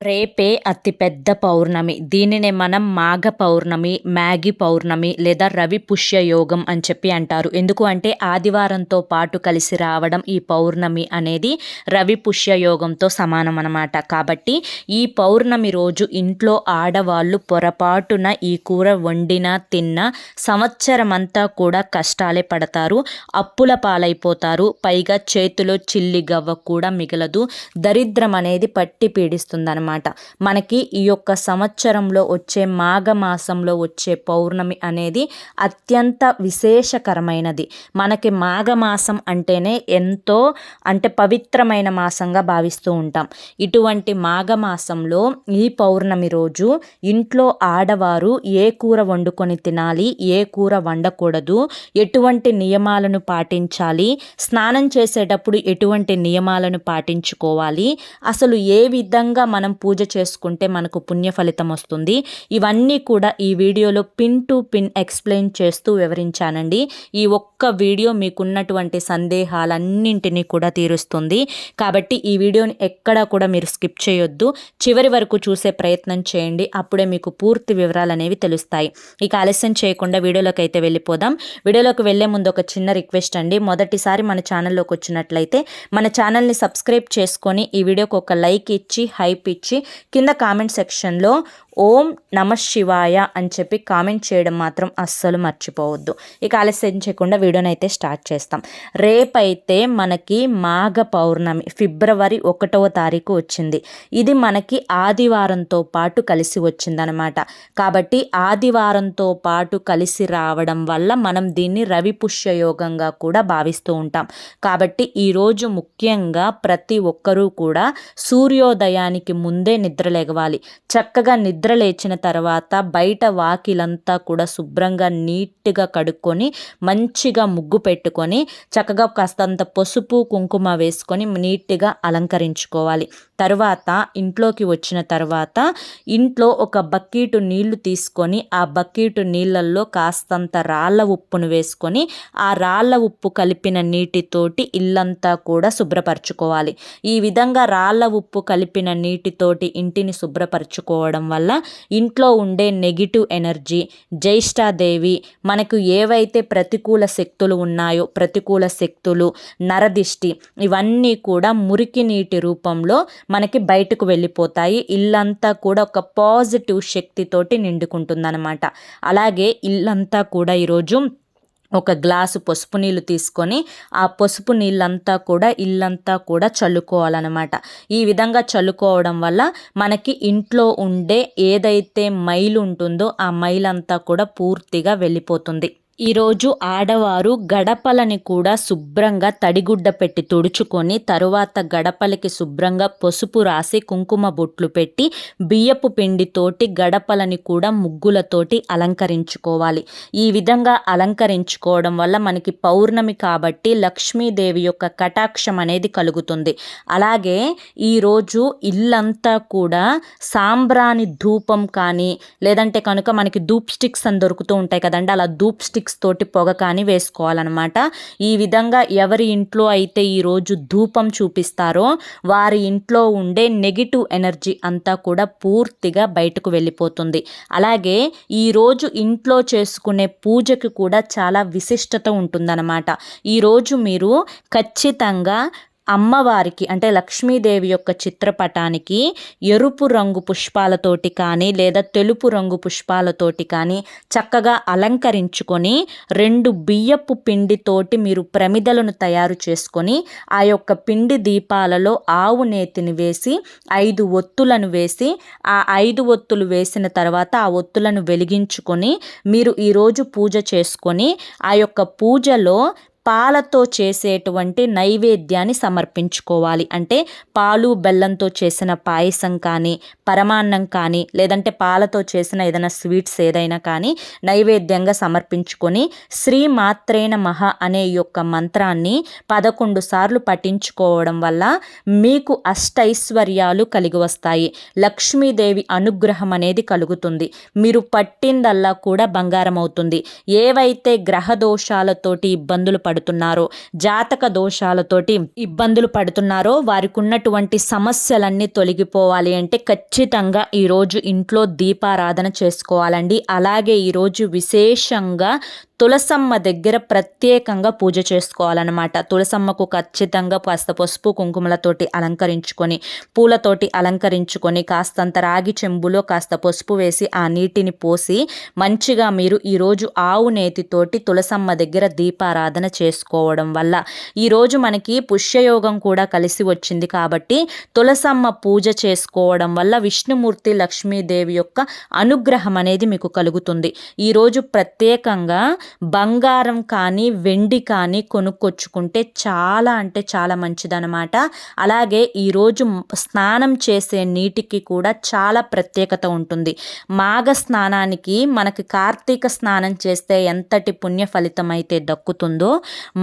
రేపే అతిపెద్ద పౌర్ణమి. దీనినే మనం మాఘ పౌర్ణమి మ్యాగి పౌర్ణమి లేదా రవి పుష్య యోగం అని చెప్పి అంటారు. ఎందుకు అంటే ఆదివారంతో పాటు కలిసి రావడం ఈ పౌర్ణమి అనేది రవి పుష్య యోగంతో సమానం అనమాట కాబట్టి ఈ పౌర్ణమి రోజు ఇంట్లో ఆడవాళ్ళు పొరపాటున ఈ కూర వండినా తిన్నా సంవత్సరం అంతా కూడా కష్టాలే పడతారు. అప్పుల పాలైపోతారు. పైగా చేతిలో చిల్లి గవ్వ కూడా మిగలదు. దరిద్రం అనేది పట్టి పీడిస్తుంది అనమాట మనకి ఈ యొక్క సంవత్సరంలో వచ్చే మాఘమాసంలో వచ్చే పౌర్ణమి అనేది అత్యంత విశేషకరమైనది. మనకి మాఘమాసం అంటేనే ఎంతో అంటే పవిత్రమైన మాసంగా భావిస్తూ ఉంటాం. ఇటువంటి మాఘమాసంలో ఈ పౌర్ణమి రోజు ఇంట్లో ఆడవారు ఏ కూర వండుకొని తినాలి ఏ కూర వండకూడదు ఎటువంటి నియమాలను పాటించాలి స్నానం చేసేటప్పుడు ఎటువంటి నియమాలను పాటించుకోవాలి అసలు ఏ విధంగా మనం పూజ చేసుకుంటే మనకు పుణ్య ఫలితం వస్తుంది. ఇవన్నీ కూడా ఈ వీడియోలో పిన్ టు పిన్ ఎక్స్ప్లెయిన్ చేస్తూ వివరించానండి. ఈ ఒక్క వీడియో మీకున్నటువంటి సందేహాలన్నింటినీ కూడా తీరుస్తుంది. కాబట్టి ఈ వీడియోని ఎక్కడా కూడా మీరు స్కిప్ చేయొద్దు. చివరి వరకు చూసే ప్రయత్నం చేయండి. అప్పుడే మీకు పూర్తి వివరాలు అనేవి తెలుస్తాయి. ఇక ఆలస్యం చేయకుండా వీడియోలోకి అయితే వెళ్ళిపోదాం. వీడియోలోకి వెళ్ళే ముందు ఒక చిన్న రిక్వెస్ట్ అండి. మొదటిసారి మన ఛానల్లోకి వచ్చినట్లయితే మన ఛానల్ని సబ్స్క్రైబ్ చేసుకొని ఈ వీడియోకి ఒక లైక్ ఇచ్చి హైప్ ఇచ్చి కింద కామెంట్ సెక్షన్లో ఓం నమ శివాయ అని చెప్పి కామెంట్ చేయడం మాత్రం అస్సలు మర్చిపోవద్దు. ఇక ఆలస్యం చేయకుండా వీడియోని అయితే స్టార్ట్ చేస్తాం. రేపైతే మనకి మాఘ పౌర్ణమి ఫిబ్రవరి ఒకటవ తారీఖు వచ్చింది. ఇది మనకి ఆదివారంతో పాటు కలిసి వచ్చిందనమాట కాబట్టి ఆదివారంతో పాటు కలిసి రావడం వల్ల మనం దీన్ని రవి పుష్యయోగంగా కూడా భావిస్తూ ఉంటాం. కాబట్టి ఈరోజు ముఖ్యంగా ప్రతి ఒక్కరూ కూడా సూర్యోదయానికి ముందు ముందే నిద్రలేగవాలి చక్కగా నిద్ర లేచిన తర్వాత బయట వాకిలంతా కూడా శుభ్రంగా నీట్గా కడుక్కొని మంచిగా ముగ్గు పెట్టుకొని చక్కగా కాస్తంత పసుపు కుంకుమ వేసుకొని నీట్గా అలంకరించుకోవాలి. తర్వాత ఇంట్లోకి వచ్చిన తర్వాత ఇంట్లో ఒక బకెట్ నీళ్ళు తీసుకొని ఆ బకెట్ నీళ్ళల్లో కాస్తంత రాళ్ళ ఉప్పును వేసుకొని ఆ రాళ్ళ ఉప్పు కలిపిన నీటితోటి ఇల్లంతా కూడా శుభ్రపరచుకోవాలి. ఈ విధంగా రాళ్ళ ఉప్పు కలిపిన నీటితో తోటి ఇంటిని శుభ్రపరచుకోవడం వల్ల ఇంట్లో ఉండే నెగిటివ్ ఎనర్జీ జ్యేష్ఠాదేవి మనకు ఏవైతే ప్రతికూల శక్తులు ఉన్నాయో ప్రతికూల శక్తులు నరదిష్టి ఇవన్నీ కూడా మురికి నీటి రూపంలో మనకి బయటకు వెళ్ళిపోతాయి. ఇల్లంతా కూడా ఒక పాజిటివ్ శక్తితోటి నిండుకుంటుందన్నమాట. అలాగే ఇల్లంతా కూడా ఈరోజు ఒక గ్లాసు పసుపు నీళ్ళు తీసుకొని ఆ పసుపు నీళ్ళంతా కూడా ఇల్లంతా కూడా చల్లుకోవాలన్నమాట. ఈ విధంగా చల్లుకోవడం వల్ల మనకి ఇంట్లో ఉండే ఏదైతే మైలు ఉంటుందో ఆ మైలంతా కూడా పూర్తిగా వెళ్ళిపోతుంది. ఈరోజు ఆడవారు గడపలని కూడా శుభ్రంగా తడిగుడ్డ పెట్టి తుడుచుకొని తరువాత గడపలకి శుభ్రంగా పసుపు రాసి కుంకుమ బొట్లు పెట్టి బియ్యపు పిండితోటి గడపలని కూడా ముగ్గులతోటి అలంకరించుకోవాలి. ఈ విధంగా అలంకరించుకోవడం వల్ల మనకి పౌర్ణమి కాబట్టి లక్ష్మీదేవి యొక్క కటాక్షం అనేది కలుగుతుంది. అలాగే ఈరోజు ఇల్లంతా కూడా సాంబ్రాణి ధూపం కానీ లేదంటే కనుక మనకి ధూప్ స్టిక్స్ అని దొరుకుతూ ఉంటాయి కదండి అలా ధూప్ స్టిక్స్ స్టిక్స్ తోటి పొగ కానీ వేసుకోవాలన్నమాట. ఈ విధంగా ఎవరి ఇంట్లో అయితే ఈరోజు ధూపం చూపిస్తారో వారి ఇంట్లో ఉండే నెగిటివ్ ఎనర్జీ అంతా కూడా పూర్తిగా బయటకు వెళ్ళిపోతుంది. అలాగే ఈరోజు ఇంట్లో చేసుకునే పూజకి కూడా చాలా విశిష్టత ఉంటుందన్నమాట. ఈరోజు మీరు ఖచ్చితంగా అమ్మవారికి అంటే లక్ష్మీదేవి యొక్క చిత్రపటానికి ఎరుపు రంగు పుష్పాలతోటి కానీ లేదా తెలుపు రంగు పుష్పాలతోటి కానీ చక్కగా అలంకరించుకొని రెండు బియ్యపు పిండితోటి మీరు ప్రమిదలను తయారు చేసుకొని ఆ యొక్క పిండి దీపాలలో ఆవు నేతిని వేసి ఐదు ఒత్తులను వేసి ఆ ఐదు ఒత్తులు వేసిన తర్వాత ఆ ఒత్తులను వెలిగించుకొని మీరు ఈరోజు పూజ చేసుకొని ఆ యొక్క పూజలో పాలతో చేసేటువంటి నైవేద్యాన్ని సమర్పించుకోవాలి. అంటే పాలు బెల్లంతో చేసిన పాయసం కానీ పరమాన్నం కానీ లేదంటే పాలతో చేసిన ఏదైనా స్వీట్స్ ఏదైనా కానీ నైవేద్యంగా సమర్పించుకొని శ్రీ మాత్రేన మహ అనే యొక్క మంత్రాన్ని పదకొండు సార్లు పఠించుకోవడం వల్ల మీకు అష్టైశ్వర్యాలు కలిగి వస్తాయి. లక్ష్మీదేవి అనుగ్రహం అనేది కలుగుతుంది. మీరు పట్టిందల్లా కూడా బంగారం అవుతుంది. ఏవైతే గ్రహ దోషాలతోటి ఇబ్బందులు పడు పడుతున్నారో జాతక దోషాలతోటి ఇబ్బందులు పడుతున్నారో వారికి ఉన్నటువంటి సమస్యలన్నీ తొలగిపోవాలి అంటే ఖచ్చితంగా ఈరోజు ఇంట్లో దీపారాధన చేసుకోవాలండి. అలాగే ఈరోజు విశేషంగా తులసమ్మ దగ్గర ప్రత్యేకంగా పూజ చేసుకోవాలన్నమాట. తులసమ్మకు ఖచ్చితంగా కాస్త పసుపు కుంకుమలతోటి అలంకరించుకొని పూలతోటి అలంకరించుకొని కాస్తంత రాగి చెంబులో కాస్త పసుపు వేసి ఆ నీటిని పోసి మంచిగా మీరు ఈరోజు ఆవు నేతితోటి తులసమ్మ దగ్గర దీపారాధన చేసుకోవడం వల్ల ఈరోజు మనకి పుష్యయోగం కూడా కలిసి వచ్చింది కాబట్టి తులసమ్మ పూజ చేసుకోవడం వల్ల విష్ణుమూర్తి లక్ష్మీదేవి యొక్క అనుగ్రహం అనేది మీకు కలుగుతుంది. ఈరోజు ప్రత్యేకంగా బంగారం కానీ వెండి కానీ కొనుక్కొచ్చుకుంటే చాలా అంటే చాలా మంచిదనమాట అలాగే ఈరోజు స్నానం చేసే నీటికి కూడా చాలా ప్రత్యేకత ఉంటుంది. మాఘ స్నానానికి మనకి కార్తీక స్నానం చేస్తే ఎంతటి పుణ్య ఫలితం అయితే దక్కుతుందో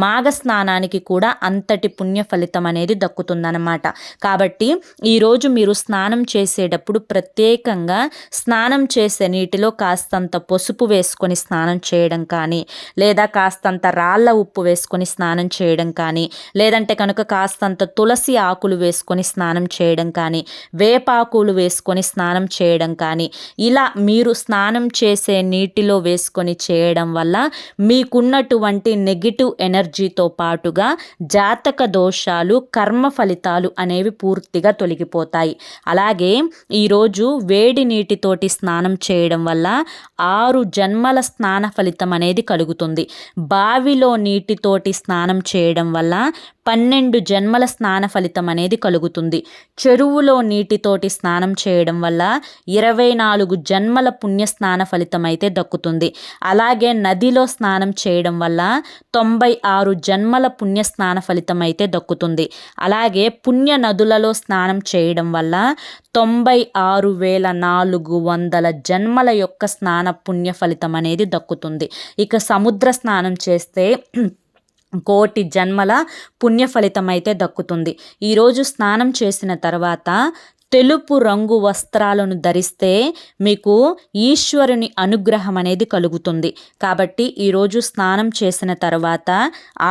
మాఘ స్నానానికి కూడా అంతటి పుణ్య ఫలితం అనేది దక్కుతుందన్నమాట. కాబట్టి ఈరోజు మీరు స్నానం చేసేటప్పుడు ప్రత్యేకంగా స్నానం చేసే నీటిలో కాస్తంత పసుపు వేసుకొని స్నానం చేయడం కానీ కానీ లేదా కాస్తంత రాళ్ళ ఉప్పు వేసుకొని స్నానం చేయడం కానీ లేదంటే కనుక కాస్తంత తులసి ఆకులు వేసుకొని స్నానం చేయడం కానీ వేపాకులు వేసుకొని స్నానం చేయడం కానీ ఇలా మీరు స్నానం చేసే నీటిలో వేసుకొని చేయడం వల్ల మీకున్నటువంటి నెగిటివ్ ఎనర్జీతో పాటుగా జాతక దోషాలు కర్మ ఫలితాలు అనేవి పూర్తిగా తొలగిపోతాయి. అలాగే ఈరోజు వేడి నీటితోటి స్నానం చేయడం వల్ల ఆరు జన్మల స్నాన ఫలితం అనేది కలుగుతుంది బావిలో నీటితోటి స్నానం చేయడం వల్ల పన్నెండు జన్మల స్నాన ఫలితం అనేది కలుగుతుంది. చెరువులో నీటితోటి స్నానం చేయడం వల్ల ఇరవై నాలుగు జన్మల పుణ్య స్నాన ఫలితం అయితే దక్కుతుంది. అలాగే నదిలో స్నానం చేయడం వల్ల తొంభై ఆరు జన్మల పుణ్య స్నాన ఫలితం అయితే దక్కుతుంది. అలాగే పుణ్య నదులలో స్నానం చేయడం వల్ల తొంభై ఆరు వేల నాలుగు వందల జన్మల యొక్క స్నాన పుణ్య ఫలితం అనేది దక్కుతుంది. ఇక సముద్ర స్నానం చేస్తే కోటి జన్మల పుణ్య ఫలితం అయితే దక్కుతుంది. ఈరోజు స్నానం చేసిన తర్వాత తెలుపు రంగు వస్త్రాలను ధరిస్తే మీకు ఈశ్వరుని అనుగ్రహం అనేది కలుగుతుంది. కాబట్టి ఈరోజు స్నానం చేసిన తర్వాత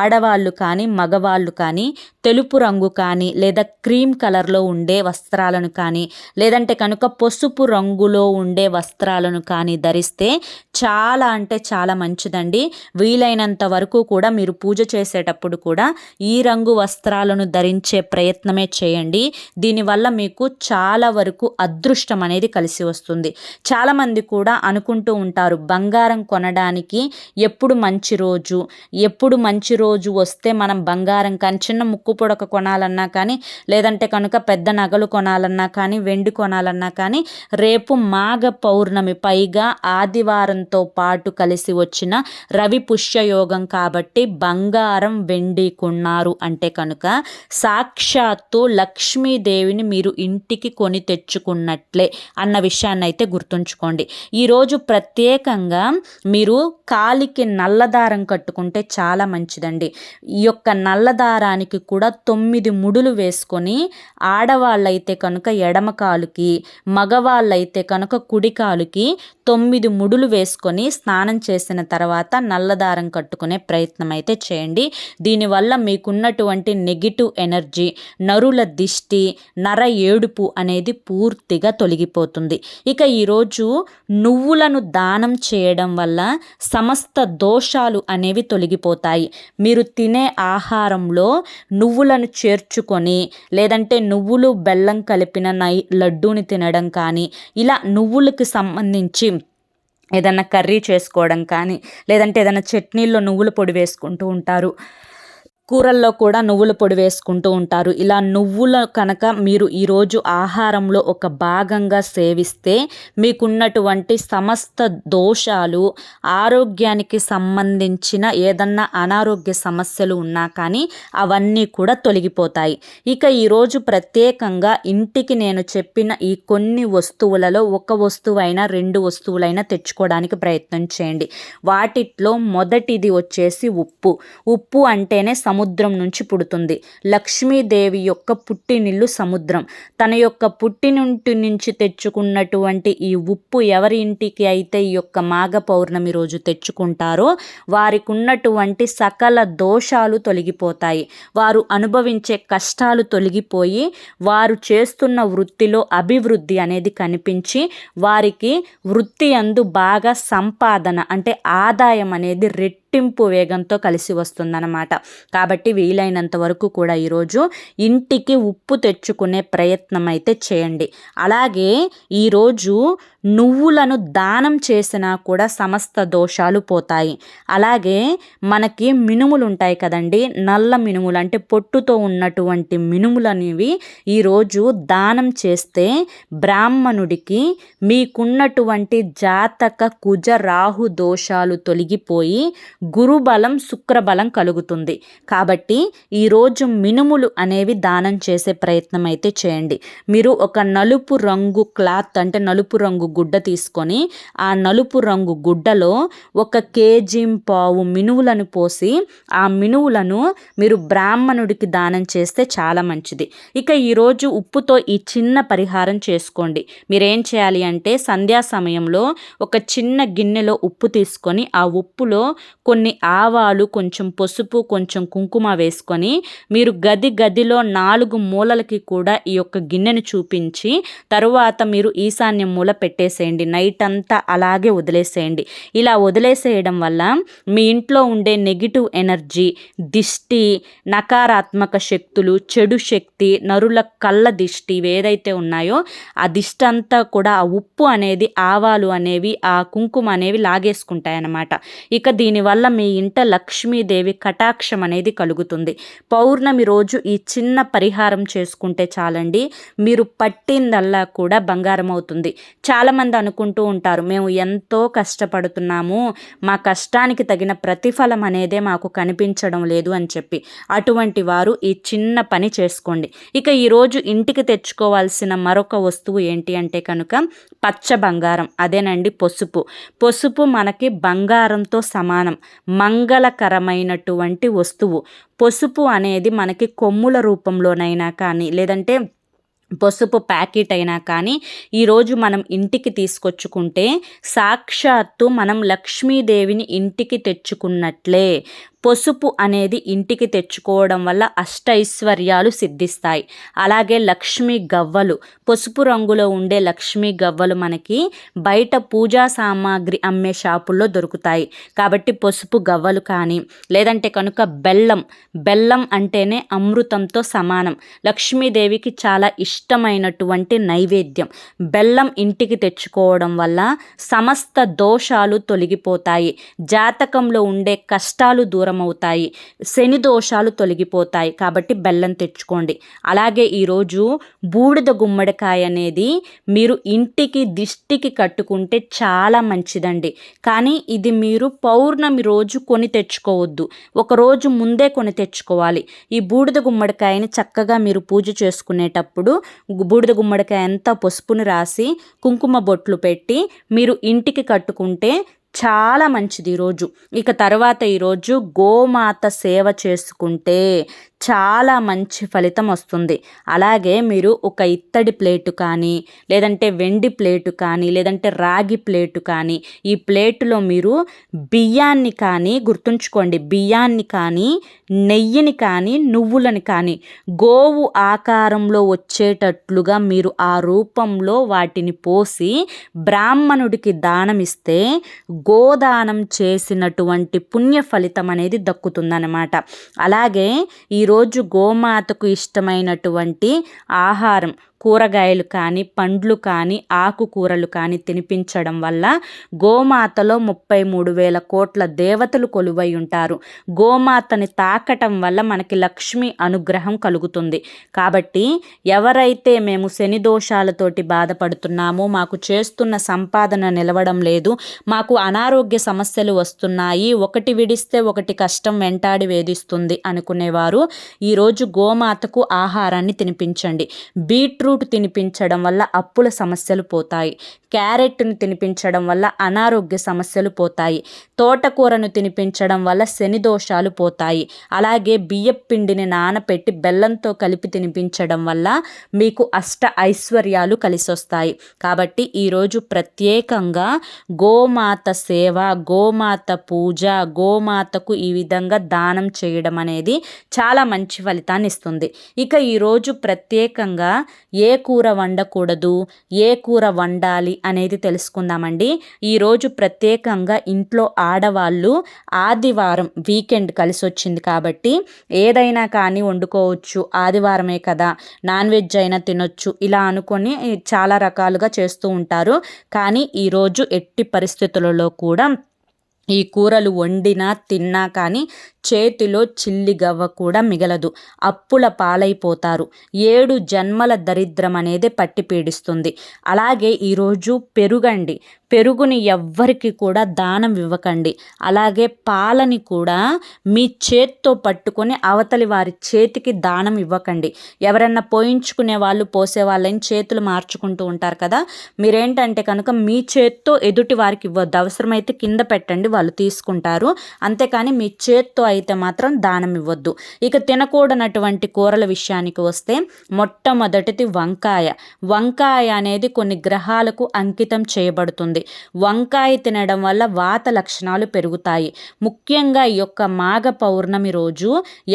ఆడవాళ్ళు కానీ మగవాళ్ళు కానీ తెలుపు రంగు కానీ లేదా క్రీమ్ కలర్లో ఉండే వస్త్రాలను కానీ లేదంటే కనుక పసుపు రంగులో ఉండే వస్త్రాలను కానీ ధరిస్తే చాలా అంటే చాలా మంచిదండి. వీలైనంత వరకు కూడా మీరు పూజ చేసేటప్పుడు కూడా ఈ రంగు వస్త్రాలను ధరించే ప్రయత్నమే చేయండి. దీనివల్ల మీకు చాలా వరకు అదృష్టం అనేది కలిసి వస్తుంది. చాలామంది కూడా అనుకుంటూ ఉంటారు బంగారం కొనడానికి ఎప్పుడు మంచి రోజు ఎప్పుడు మంచి రోజు వస్తే మనం బంగారం కానీ చిన్న ముక్కు పొడక కొనాలన్నా కానీ లేదంటే కనుక పెద్ద నగలు కొనాలన్నా కానీ వెండి కొనాలన్నా కానీ రేపు మాఘ పౌర్ణమి పైగా ఆదివారంతో పాటు కలిసి వచ్చిన రవి పుష్యయోగం కాబట్టి బంగారం వెండి కొన్నారు. అంటే కనుక సాక్షాత్తు లక్ష్మీదేవిని మీరు ఇంటికి కొని తెచ్చుకున్నట్లే అన్న విషయాన్ని అయితే గుర్తుంచుకోండి. ఈరోజు ప్రత్యేకంగా మీరు కాలికి నల్లదారం కట్టుకుంటే చాలా మంచిదండి. ఈ యొక్క నల్లదారానికి కూడా తొమ్మిది ముడులు వేసుకొని ఆడవాళ్ళైతే కనుక ఎడమ కాలుకి మగవాళ్ళైతే కనుక కుడి కాలుకి తొమ్మిది ముడులు వేసుకొని స్నానం చేసిన తర్వాత నల్లదారం కట్టుకునే ప్రయత్నం అయితే చేయండి. దీనివల్ల మీకున్నటువంటి నెగిటివ్ ఎనర్జీ నరుల దిష్టి నర ఏడుపు అనేది పూర్తిగా తొలగిపోతుంది. ఇక ఈరోజు నువ్వులను దానం చేయడం వల్ల సమస్త దోషాలు అనేవి తొలగిపోతాయి. మీరు తినే ఆహారంలో నువ్వు నువ్వులను చేర్చుకొని లేదంటే నువ్వులు బెల్లం కలిపిన నై లడ్డూని తినడం కానీ ఇలా నువ్వులకు సంబంధించి ఏదన్నా కర్రీ చేసుకోవడం కానీ లేదంటే ఏదైనా చట్నీల్లో నువ్వుల పొడి వేసుకుంటూ ఉంటారు. కూరల్లో కూడా నువ్వుల పొడి వేసుకుంటూ ఉంటారు. ఇలా నువ్వుల కనుక మీరు ఈరోజు ఆహారంలో ఒక భాగంగా సేవిస్తే మీకున్నటువంటి సమస్త దోషాలు ఆరోగ్యానికి సంబంధించిన ఏదన్నా అనారోగ్య సమస్యలు ఉన్నా కానీ అవన్నీ కూడా తొలగిపోతాయి. ఇక ఈరోజు ప్రత్యేకంగా ఇంటికి నేను చెప్పిన ఈ కొన్ని వస్తువులలో ఒక వస్తువైనా రెండు వస్తువులైనా తెచ్చుకోవడానికి ప్రయత్నం చేయండి. వాటిట్లో మొదటిది వచ్చేసి ఉప్పు. ఉప్పు అంటేనే సముద్రం నుంచి పుడుతుంది. లక్ష్మీదేవి యొక్క పుట్టినిల్లు సముద్రం. తన యొక్క పుట్టినింటి నుంచి తెచ్చుకున్నటువంటి ఈ ఉప్పు ఎవరి ఇంటికి అయితే ఈ యొక్క మాఘ పౌర్ణమి రోజు తెచ్చుకుంటారో వారికి ఉన్నటువంటి సకల దోషాలు తొలగిపోతాయి. వారు అనుభవించే కష్టాలు తొలగిపోయి వారు చేస్తున్న వృత్తిలో అభివృద్ధి అనేది కనిపించి వారికి వృత్తి అందు బాగా సంపాదన అంటే ఆదాయం అనేది రెట్టింపు వేగంతో కలిసి వస్తుందన్నమాట. కాబట్టి వీలైనంత వరకు కూడా ఈరోజు ఇంటికి ఉప్పు తెచ్చుకునే ప్రయత్నం అయితే చేయండి. అలాగే ఈరోజు నువ్వులను దానం చేసినా కూడా సమస్త దోషాలు పోతాయి. అలాగే మనకి మినుములు ఉంటాయి కదండి. నల్ల మినుములు అంటే పొట్టుతో ఉన్నటువంటి మినుములు అనేవి ఈరోజు దానం చేస్తే బ్రాహ్మణుడికి మీకున్నటువంటి జాతక కుజ రాహు దోషాలు తొలగిపోయి గురుబలం శుక్రబలం కలుగుతుంది. కాబట్టి ఈరోజు మినుములు అనేవి దానం చేసే ప్రయత్నం అయితే చేయండి. మీరు ఒక నలుపు రంగు క్లాత్ అంటే నలుపు రంగు గుడ్డ తీసుకొని ఆ నలుపు రంగు గుడ్డలో ఒక కేజీ పావు మినువులను పోసి ఆ మినువులను మీరు బ్రాహ్మణుడికి దానం చేస్తే చాలా మంచిది. ఇక ఈరోజు ఉప్పుతో ఈ చిన్న పరిహారం చేసుకోండి. మీరేం చేయాలి అంటే సంధ్యా సమయంలో ఒక చిన్న గిన్నెలో ఉప్పు తీసుకొని ఆ ఉప్పులో కొన్ని ఆవాలు కొంచెం పసుపు కొంచెం కుంకుమ వేసుకొని మీరు గది గదిలో నాలుగు మూలలకి కూడా ఈ యొక్క గిన్నెను చూపించి తరువాత మీరు ఈశాన్య మూల పెట్టే పెట్టేసేయండి నైట్ అంతా అలాగే వదిలేసేయండి. ఇలా వదిలేసేయడం వల్ల మీ ఇంట్లో ఉండే నెగిటివ్ ఎనర్జీ దిష్టి నకారాత్మక శక్తులు చెడు శక్తి నరుల కళ్ళ దిష్టి ఏదైతే ఉన్నాయో ఆ దిష్టి అంతా కూడా ఆ ఉప్పు అనేది ఆవాలు అనేవి ఆ కుంకుమ అనేవి లాగేసుకుంటాయి అన్నమాట ఇక దీనివల్ల మీ ఇంట లక్ష్మీదేవి కటాక్షం అనేది కలుగుతుంది. పౌర్ణమి రోజు ఈ చిన్న పరిహారం చేసుకుంటే చాలండి. మీరు పట్టిందల్లా కూడా బంగారం అవుతుంది. చాలా చాలామంది అనుకుంటూ ఉంటారు మేము ఎంతో కష్టపడుతున్నాము మా కష్టానికి తగిన ప్రతిఫలం అనేదే మాకు కనిపించడం లేదు అని చెప్పి. అటువంటి వారు ఈ చిన్న పని చేసుకోండి. ఇక ఈరోజు ఇంటికి తెచ్చుకోవాల్సిన మరొక వస్తువు ఏంటి అంటే కనుక పచ్చ బంగారం అదేనండి పసుపు. పసుపు మనకి బంగారంతో సమానం మంగళకరమైనటువంటి వస్తువు. పసుపు అనేది మనకి కొమ్ముల రూపంలోనైనా కానీ లేదంటే పసుపు ప్యాకెట్ అయినా కానీ ఈరోజు మనం ఇంటికి తీసుకొచ్చుకుంటే సాక్షాత్తు మనం లక్ష్మీదేవిని ఇంటికి తెచ్చుకున్నట్లే. పసుపు అనేది ఇంటికి తెచ్చుకోవడం వల్ల అష్టైశ్వర్యాలు సిద్ధిస్తాయి. అలాగే లక్ష్మీ గవ్వలు పసుపు రంగులో ఉండే లక్ష్మీ గవ్వలు మనకి బయట పూజా సామాగ్రి అమ్మే షాపుల్లో దొరుకుతాయి. కాబట్టి పసుపు గవ్వలు కానీ లేదంటే కనుక బెల్లం బెల్లం అంటేనే అమృతంతో సమానం. లక్ష్మీదేవికి చాలా ఇష్టమైనటువంటి నైవేద్యం. బెల్లం ఇంటికి తెచ్చుకోవడం వల్ల సమస్త దోషాలు తొలగిపోతాయి. జాతకంలో ఉండే కష్టాలు దూరం అవుతాయి శని దోషాలు తొలగిపోతాయి. కాబట్టి బెల్లం తెచ్చుకోండి. అలాగే ఈరోజు బూడిద గుమ్మడికాయ అనేది మీరు ఇంటికి దిష్టికి కట్టుకుంటే చాలా మంచిదండి. కానీ ఇది మీరు పౌర్ణమి రోజు కొని తెచ్చుకోవద్దు. ఒకరోజు ముందే కొని తెచ్చుకోవాలి. ఈ బూడిద గుమ్మడికాయని చక్కగా మీరు పూజ చేసుకునేటప్పుడు బూడిద గుమ్మడికాయ అంతా పసుపుని రాసి కుంకుమ బొట్లు పెట్టి మీరు ఇంటికి కట్టుకుంటే చాలా మంచిది ఈరోజు ఇక తర్వాత ఈరోజు గోమాత సేవ చేసుకుంటే చాలా మంచి ఫలితం వస్తుంది. అలాగే మీరు ఒక ఇత్తడి ప్లేటు కానీ లేదంటే వెండి ప్లేటు కానీ లేదంటే రాగి ప్లేటు కానీ ఈ ప్లేటులో మీరు బియ్యాన్ని కానీ గుర్తుంచుకోండి. బియ్యాన్ని కానీ నెయ్యిని కానీ నువ్వులని కానీ గోవు ఆకారంలో వచ్చేటట్లుగా మీరు ఆ రూపంలో వాటిని పోసి బ్రాహ్మణుడికి దానమిస్తే గోదానం చేసినటువంటి పుణ్య ఫలితం అనేది దక్కుతుందన్నమాట. అలాగే ఈరోజు రోజు గోమాతకు ఇష్టమైనటువంటి ఆహారం కూరగాయలు కానీ పండ్లు కానీ ఆకుకూరలు కానీ తినిపించడం వల్ల గోమాతలో ముప్పై మూడు వేల కోట్ల దేవతలు కొలువై ఉంటారు. గోమాతని తాకటం వల్ల మనకి లక్ష్మి అనుగ్రహం కలుగుతుంది. కాబట్టి ఎవరైతే మేము శని దోషాలతోటి బాధపడుతున్నామో మాకు చేస్తున్న సంపాదన నిలవడం లేదు మాకు అనారోగ్య సమస్యలు వస్తున్నాయి ఒకటి విడిస్తే ఒకటి కష్టం వెంటాడి వేధిస్తుంది అనుకునేవారు ఈరోజు గోమాతకు ఆహారాన్ని తినిపించండి. బీట్రూట్ బీట్రూట్ తినిపించడం వల్ల అప్పుల సమస్యలు పోతాయి. క్యారెట్ను తినిపించడం వల్ల అనారోగ్య సమస్యలు పోతాయి. తోటకూరను తినిపించడం వల్ల శని దోషాలు పోతాయి. అలాగే బియ్యం పిండిని నానపెట్టి బెల్లంతో కలిపి తినిపించడం వల్ల మీకు అష్ట ఐశ్వర్యాలు కలిసొస్తాయి. కాబట్టి ఈరోజు ప్రత్యేకంగా గోమాత సేవ గోమాత పూజ గోమాతకు ఈ విధంగా దానం చేయడం అనేది చాలా మంచి ఫలితాన్ని ఇస్తుంది. ఇక ఈరోజు ప్రత్యేకంగా ఏ ఏ కూర వండకూడదు ఏ కూర వండాలి అనేది తెలుసుకుందామండి. ఈరోజు ప్రత్యేకంగా ఇంట్లో ఆడవాళ్ళు ఆదివారం వీకెండ్ కలిసి వచ్చింది కాబట్టి ఏదైనా కానీ వండుకోవచ్చు. ఆదివారమే కదా నాన్ వెజ్ అయినా తినొచ్చు. ఇలా అనుకొని చాలా రకాలుగా చేస్తూ ఉంటారు. కానీ ఈరోజు ఎట్టి పరిస్థితులలో కూడా ఈ కూరలు వండినా తిన్నా కానీ చేతిలో చిల్లిగవ్వ కూడా మిగలదు. అప్పుల పాలైపోతారు. ఏడు జన్మల దరిద్రం అనేది పట్టి పీడిస్తుంది. అలాగే ఈరోజు పెరుగండి. పెరుగుని ఎవ్వరికి కూడా దానం ఇవ్వకండి. అలాగే పాలని కూడా మీ చేత్తో పట్టుకొని అవతలి వారి చేతికి దానం ఇవ్వకండి. ఎవరన్నా పోయించుకునే వాళ్ళు పోసే వాళ్ళని చేతులు మార్చుకుంటూ ఉంటారు కదా? మీరేంటంటే కనుక మీ చేత్తో ఎదుటి వారికి ఇవ్వద్దు. అవసరమైతే కింద పెట్టండి వాళ్ళు తీసుకుంటారు. అంతేకాని మీ చేత్తో అయితే మాత్రం దానం ఇవ్వద్దు ఇక తినకూడనటువంటి కూరల విషయానికి వస్తే మొట్టమొదటిది వంకాయ. వంకాయ అనేది కొన్ని గ్రహాలకు అంకితం చేయబడుతుంది. వంకాయ తినడం వల్ల వాత లక్షణాలు పెరుగుతాయి. ముఖ్యంగా ఈ యొక్క మాఘ పౌర్ణమి రోజు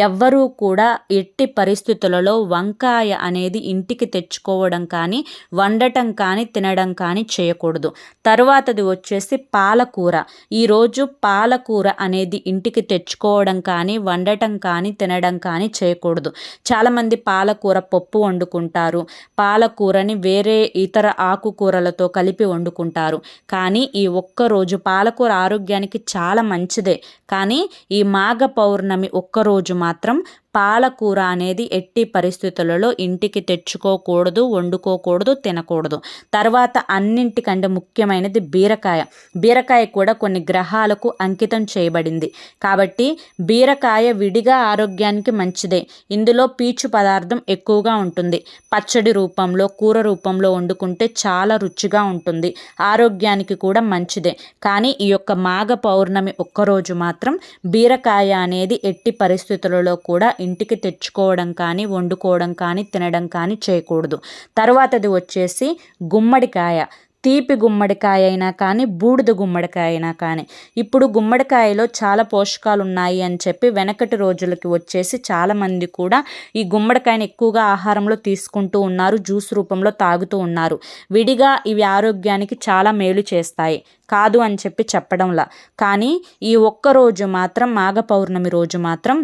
ఎవ్వరూ కూడా ఎట్టి పరిస్థితులలో వంకాయ అనేది ఇంటికి తెచ్చుకోవడం కానీ వండటం కానీ తినడం కానీ చేయకూడదు. తర్వాతది వచ్చేసి పాలకూర. ఈరోజు పాలకూర అనేది ఇంటికి తెచ్చుకోవడం కానీ వండటం కానీ తినడం కానీ చేయకూడదు. చాలామంది పాలకూర పప్పు వండుకుంటారు. పాలకూరని వేరే ఇతర ఆకుకూరలతో కలిపి వండుకుంటారు. కానీ ఈ ఒక్కరోజు పాలకూర ఆరోగ్యానికి చాలా మంచిదే. కానీ ఈ మాఘ పౌర్ణమి ఒక్కరోజు మాత్రం పాలకూర అనేది ఎట్టి పరిస్థితులలో ఇంటికి తెచ్చుకోకూడదు వండుకోకూడదు తినకూడదు. తర్వాత అన్నింటికంటే ముఖ్యమైనది బీరకాయ. బీరకాయ కూడా కొన్ని గ్రహాలకు అంకితం చేయబడింది. కాబట్టి బీరకాయ విడిగా ఆరోగ్యానికి మంచిదే. ఇందులో పీచు పదార్థం ఎక్కువగా ఉంటుంది. పచ్చడి రూపంలో కూర రూపంలో వండుకుంటే చాలా రుచిగా ఉంటుంది. ఆరోగ్యానికి కూడా మంచిదే. కానీ ఈ యొక్క మాఘ పౌర్ణమి ఒక్కరోజు మాత్రం బీరకాయ అనేది ఎట్టి పరిస్థితులలో కూడా ఇంటికి తెచ్చుకోవడం కానీ వండుకోవడం కానీ తినడం కానీ చేయకూడదు. తర్వాతది వచ్చేసి గుమ్మడికాయ. తీపి గుమ్మడికాయ అయినా కానీ బూడిద గుమ్మడికాయ అయినా కానీ. ఇప్పుడు గుమ్మడికాయలో చాలా పోషకాలు ఉన్నాయి అని చెప్పి వెనకటి రోజులకి వచ్చేసి చాలామంది కూడా ఈ గుమ్మడికాయని ఎక్కువగా ఆహారంలో తీసుకుంటూ ఉన్నారు జ్యూస్ రూపంలో తాగుతూ ఉన్నారు. విడిగా ఇవి ఆరోగ్యానికి చాలా మేలు చేస్తాయి. కాదు అని చెప్పి చెప్పడంలా. కానీ ఈ ఒక్క రోజు మాత్రం మాఘ పౌర్ణమి రోజు మాత్రం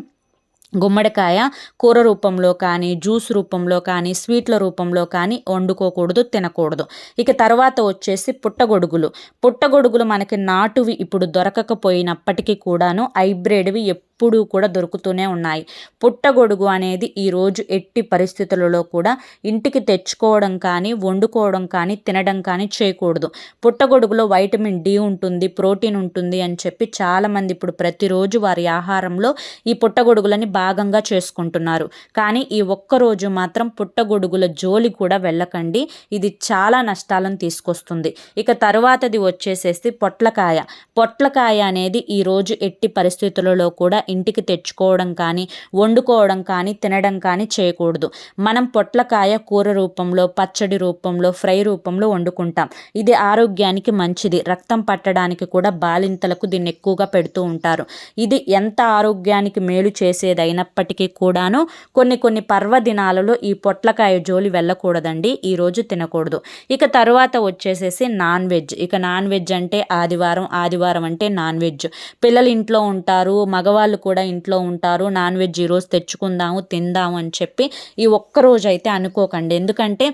గుమ్మడికాయ కూర రూపంలో కానీ జ్యూస్ రూపంలో కానీ స్వీట్ల రూపంలో కానీ వండుకోకూడదు తినకూడదు. ఇక తర్వాత వచ్చేసి పుట్టగొడుగులు. పుట్టగొడుగులు మనకి నాటువి ఇప్పుడు దొరకకపోయినప్పటికీ కూడాను హైబ్రిడ్వి ఎప్పుడూ కూడా దొరుకుతూనే ఉన్నాయి. పుట్టగొడుగు అనేది ఈరోజు ఎట్టి పరిస్థితులలో కూడా ఇంటికి తెచ్చుకోవడం కానీ వండుకోవడం కానీ తినడం కానీ చేయకూడదు. పుట్టగొడుగులో వైటమిన్ డి ఉంటుంది ప్రోటీన్ ఉంటుంది అని చెప్పి చాలామంది ఇప్పుడు ప్రతిరోజు వారి ఆహారంలో ఈ పుట్టగొడుగులని భాగంగా చేసుకుంటున్నారు. కానీ ఈ ఒక్కరోజు మాత్రం పుట్టగొడుగుల జోలి కూడా వెళ్ళకండి. ఇది చాలా నష్టాలను తీసుకొస్తుంది. ఇక తర్వాతది వచ్చేసేసి పొట్లకాయ. పొట్లకాయ అనేది ఈరోజు ఎట్టి పరిస్థితులలో కూడా ఇంటికి తెచ్చుకోవడం కానీ వండుకోవడం కానీ తినడం కానీ చేయకూడదు. మనం పొట్లకాయ కూర రూపంలో పచ్చడి రూపంలో ఫ్రై రూపంలో వండుకుంటాం. ఇది ఆరోగ్యానికి మంచిది. రక్తం పట్టడానికి కూడా బాలింతలకు దీన్ని ఎక్కువగా పెడుతూ ఉంటారు. ఇది ఎంత ఆరోగ్యానికి మేలు చేసేదైనప్పటికీ కూడాను కొన్ని కొన్ని పర్వదినాలలో ఈ పొట్లకాయ జోలి వెళ్ళకూడదండి. ఈరోజు తినకూడదు. ఇక తర్వాత వచ్చేసేసి నాన్ వెజ్. ఇక నాన్ వెజ్ అంటే ఆదివారం ఆదివారం అంటే నాన్ వెజ్. పిల్లలు ఇంట్లో ఉంటారు మగవాళ్ళు వాళ్ళు కూడా ఇంట్లో ఉంటారు నాన్ వెజ్ ఈరోజు తెచ్చుకుందాము తిందాము అని చెప్పి ఈ ఒక్కరోజు అయితే అనుకోకండి. ఎందుకంటే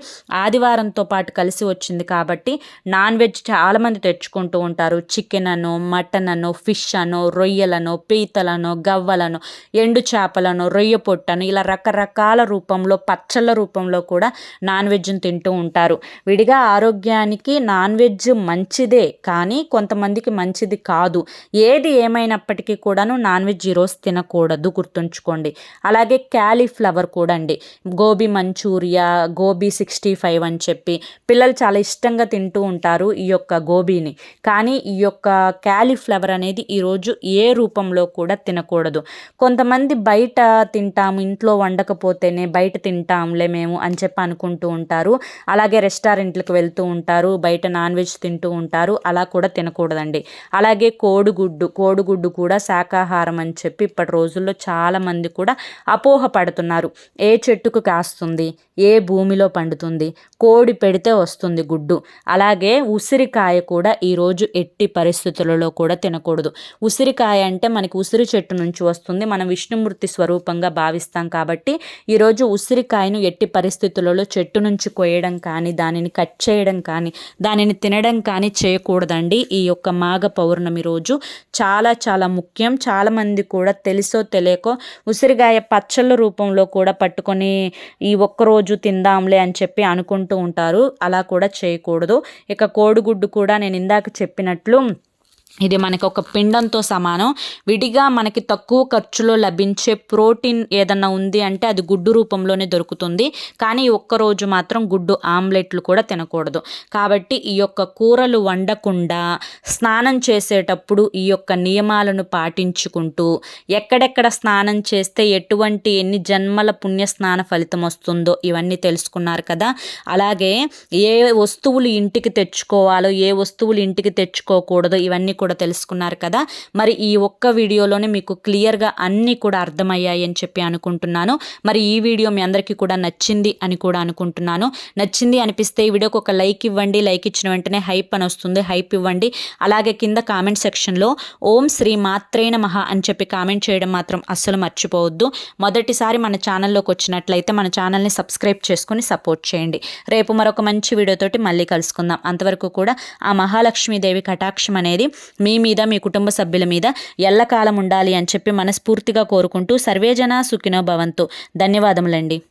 ఆదివారంతో పాటు కలిసి వచ్చింది కాబట్టి నాన్ వెజ్ చాలామంది తెచ్చుకుంటూ ఉంటారు. చికెన్ అను మటన్ అను ఫిష్ అను రొయ్యలను పీతలను గవ్వలను ఎండు చేపలను రొయ్య పొట్టను ఇలా రకరకాల రూపంలో పచ్చళ్ళ రూపంలో కూడా నాన్ వెజ్ని తింటూ ఉంటారు. విడిగా ఆరోగ్యానికి నాన్ వెజ్ మంచిదే కానీ కొంతమందికి మంచిది కాదు. ఏది ఏమైనప్పటికీ కూడాను నాన్ వెజ్ ఈరోజు తినకూడదు గుర్తుంచుకోండి. అలాగే క్యాలీఫ్లవర్ కూడా అండి. Gobi Manchurian gobi sixty five అని చెప్పి పిల్లలు చాలా ఇష్టంగా తింటూ ఉంటారు ఈ యొక్క గోబీని. కానీ ఈ యొక్క క్యాలీఫ్లవర్ అనేది ఈరోజు ఏ రూపంలో కూడా తినకూడదు. కొంతమంది బయట తింటాము ఇంట్లో వండకపోతేనే బయట తింటాంలే మేము అని చెప్పి అనుకుంటూ ఉంటారు. అలాగే రెస్టారెంట్లకు వెళ్తూ ఉంటారు బయట నాన్ వెజ్ తింటూ ఉంటారు. అలా కూడా తినకూడదండి. అలాగే కోడిగుడ్డు కోడిగుడ్డు కూడా శాకాహారం అని చెప్పి ఇప్పటి రోజుల్లో చాలామంది కూడా అపోహ పడుతున్నారు. ఏ చెట్టుకు కాస్తుంది? ఏ భూమిలో పండుతుంది? కోడి పెడితే వస్తుంది గుడ్డు. అలాగే ఉసిరికాయ కూడా ఈరోజు ఎట్టి పరిస్థితులలో కూడా తినకూడదు. ఉసిరికాయ అంటే మనకి ఉసిరి చెట్టు నుంచి వస్తుంది. మనం విష్ణుమూర్తి స్వరూపంగా భావిస్తాం కాబట్టి ఈరోజు ఉసిరికాయను ఎట్టి పరిస్థితులలో చెట్టు నుంచి కోయడం కానీ దానిని కట్ చేయడం కానీ దానిని తినడం కానీ చేయకూడదండి. ఈ యొక్క మాఘ పౌర్ణమి రోజు చాలా చాలా ముఖ్యం. చాలామంది కూడా తెలుసో తెలియకో ఉసిరికాయ పచ్చళ్ళ రూపంలో కూడా పట్టుకొని ఈ ఒక్కరోజు తిందాంలే అని చెప్పి అనుకుంటూ ఉంటారు. అలా కూడా చేయకూడదు. ఇక కోడిగుడ్డు కూడా నేను ఇందాక చెప్పినట్లు ఇది మనకి ఒక పిండంతో సమానం. విడిగా మనకి తక్కువ ఖర్చులో లభించే ప్రోటీన్ ఏదన్నా ఉంది అంటే అది గుడ్డు రూపంలోనే దొరుకుతుంది. కానీ ఒక్కరోజు మాత్రం గుడ్డు ఆమ్లెట్లు కూడా తినకూడదు. కాబట్టి ఈ యొక్క కూరలు వండకుండా స్నానం చేసేటప్పుడు ఈ యొక్క నియమాలను పాటించుకుంటూ ఎక్కడెక్కడ స్నానం చేస్తే ఎటువంటి ఎన్ని జన్మల పుణ్య స్నాన ఫలితం వస్తుందో ఇవన్నీ తెలుసుకున్నారు కదా. అలాగే ఏ వస్తువులు ఇంటికి తెచ్చుకోవాలో ఏ వస్తువులు ఇంటికి తెచ్చుకోకూడదో ఇవన్నీ కూడా తెలుసుకున్నారు కదా. మరి ఈ ఒక్క వీడియోలోనే మీకు క్లియర్గా అన్నీ కూడా అర్థమయ్యాయి అని చెప్పి అనుకుంటున్నాను. మరి ఈ వీడియో మీ అందరికీ కూడా నచ్చింది అని కూడా అనుకుంటున్నాను. నచ్చింది అనిపిస్తే ఈ వీడియోకి ఒక లైక్ ఇవ్వండి. లైక్ ఇచ్చిన వెంటనే హైప్ అని వస్తుంది. హైప్ ఇవ్వండి. అలాగే కింద కామెంట్ సెక్షన్లో ఓం శ్రీ మాత్రేన మహా అని చెప్పి కామెంట్ చేయడం మాత్రం అస్సలు మర్చిపోవద్దు. మొదటిసారి మన ఛానల్లోకి వచ్చినట్లయితే మన ఛానల్ని సబ్స్క్రైబ్ చేసుకుని సపోర్ట్ చేయండి. రేపు మరొక మంచి వీడియోతోటి మళ్ళీ కలుసుకుందాం. అంతవరకు కూడా ఆ మహాలక్ష్మీదేవి కటాక్షం అనేది మీ మీద మీ కుటుంబ సభ్యుల మీద ఎల్లకాలం ఉండాలి అని చెప్పి మనస్ఫూర్తిగా కోరుకుంటూ సర్వేజన సుఖినో భవంతు. ధన్యవాదములండి.